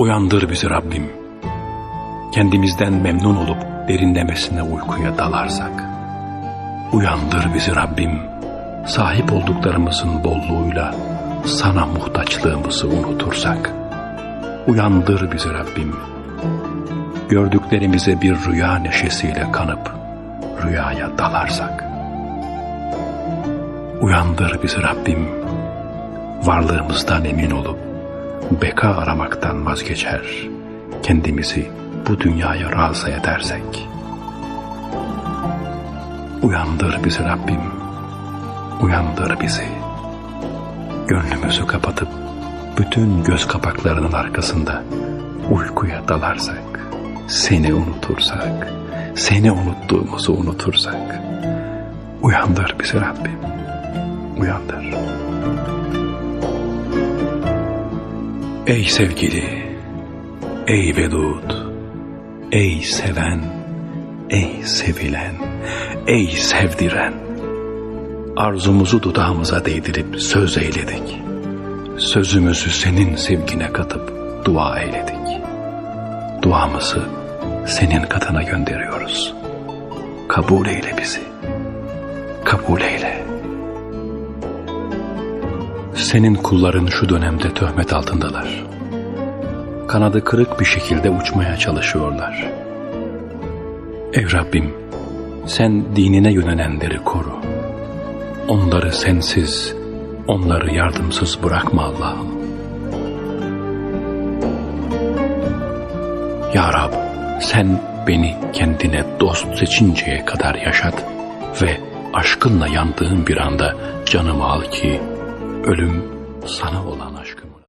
Uyandır bizi Rabbim. Kendimizden memnun olup derinlemesine uykuya dalarsak. Uyandır bizi Rabbim. Sahip olduklarımızın bolluğuyla sana muhtaçlığımızı unutursak. Uyandır bizi Rabbim. Gördüklerimize bir rüya neşesiyle kanıp rüyaya dalarsak. Uyandır bizi Rabbim. Varlığımızdan emin olup beka aramaktan vazgeçer. Kendimizi bu dünyaya razı edersek. Uyandır bizi Rabbim. Uyandır bizi. Gönlümüzü kapatıp bütün göz kapaklarının arkasında uykuya dalarsak, seni unutursak, seni unuttuğumuzu unutursak, uyandır bizi Rabbim, Ey sevgili, ey vedud, ey seven, ey sevilen, ey sevdiren, arzumuzu dudağımıza değdirip söz eyledik. Sözümüzü senin sevgine katıp dua eyledik. Duamızı senin katına gönderiyoruz. Kabul eyle bizi. Kabul eyle. Senin kulların şu dönemde töhmet altındalar. Kanadı kırık bir şekilde uçmaya çalışıyorlar. Ey Rabbim, sen dinine yönelenleri koru. Onları sensiz, onları yardımsız bırakma Allah'ım. Ya Rab, sen beni kendine dost seçinceye kadar yaşat ve aşkınla yandığım bir anda canımı al ki ölüm sana olan aşkım.